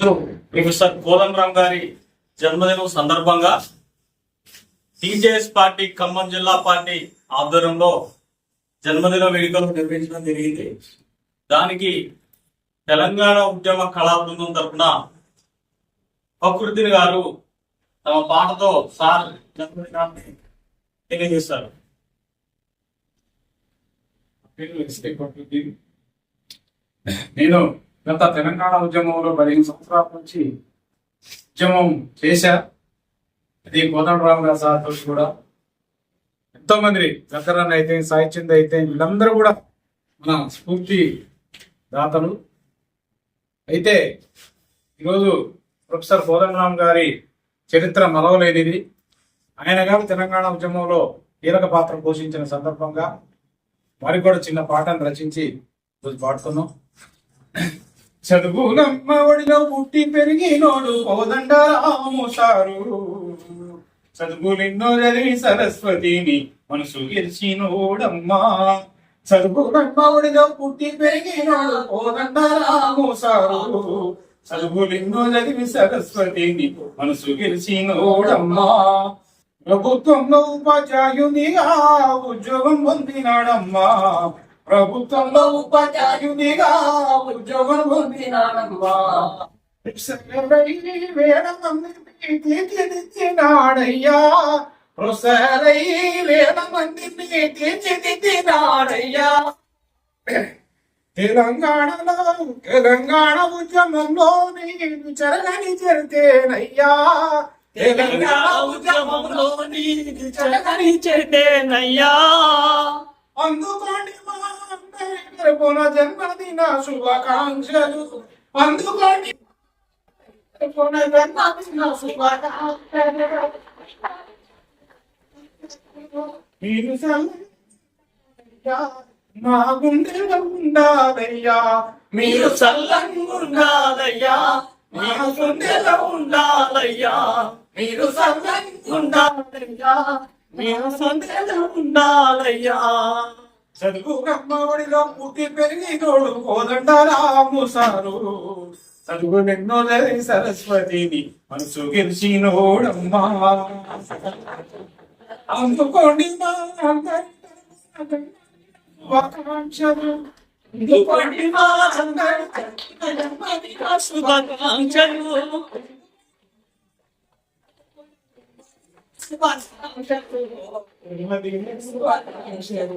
Professor Kodandaram గారి జన్మదినం సందర్భంగా టీజేఎస్ పార్టీ ఖమ్మం జిల్లా పార్టీ ఆధ్వర్యంలో జన్మదిన వేడుకలు నిర్వహించడం జరిగింది. దానికి తెలంగాణ ఉద్యమ కళా బృందం తరఫున ప్రకృతిని గారు తమ పాటతో సార్ జన్మదినాన్ని తెలియజేస్తారు నేను గత తెలంగాణ ఉద్యమంలో పదిహేను సంవత్సరాల నుంచి ఉద్యమం చేశా. అది కోదండరామ్ గారి సార్తో కూడా. ఎంతో మంది గద్దరన్న అయితే సాహిత్యంది అయితే వీళ్ళందరూ కూడా మన స్ఫూర్తి దాతలు. అయితే ఈరోజు ప్రొఫెసర్ కోదండరామ్ గారి చరిత్ర మరవలేనిది. ఆయన గారు తెలంగాణ ఉద్యమంలో కీలక పాత్ర పోషించిన సందర్భంగా వారికి కూడా చిన్న పాటను రచించి ఈరోజు పాడుతున్నాం. చదువులమ్మ ఒడిలో పుట్టి పెరిగినోడు కోదండ రాము సారు. చదువులెన్నో చదివి సరస్వతిని మనసు గెలిచినోడమ్మా. చదువులమ్మ ఒడిలో పుట్టి పెరిగినోడు కోదండ రాము సారు. చదువులెన్నో చదివి సరస్వతిని మనసు గెలిచినోడమ్మా. ప్రభుత్వంలో ఉపాధ్యాయునిగా ఉద్యోగం పొందినాడమ్మా. ప్రభుత్వంలో ఉపాధ్యాయునిగా ఉద్యోగం ప్రొఫెసరై వేల మందిని తీర్చిదిద్దినాడయ్యా ప్రొఫెసరై వేల మందిని తీర్చిదిద్దినాడయ్యా తెలంగాణలో తెలంగాణ ఉద్యమంలో నేను చెరగని చెరితేనయ్యా. తెలంగాణ ఉద్యమంలో నీకు చక్కని చేతేనయ్యా అందుకోండి మా అందరి జన్మదిన శుభాకాంక్షలు అందుకోండి పున జన్మదిన శుభాకాంక్షలు మీరు మా గుండెలో ఉండాలయ్యా మీరు చల్లంగా ఉండాలయ్యా మీరు గుండెలో ఉండాలయ్యా మీరు చల్లంగా ఉండాలయ్యా మీరు గుండెలో ఉండాలయ్యా. చదువు బ్రహ్మఒడిలో పుట్టి పెరిగి తోడు కోదండ సారు. చదువు ఎన్నో సరస్వతిని మనసు గెలిచినోడమ్మా అందుకోండి మా అందరి అందుకోండి మా అందరి జన్మదిన శుభాకాంక్షలు. శుభాకాంక్షలు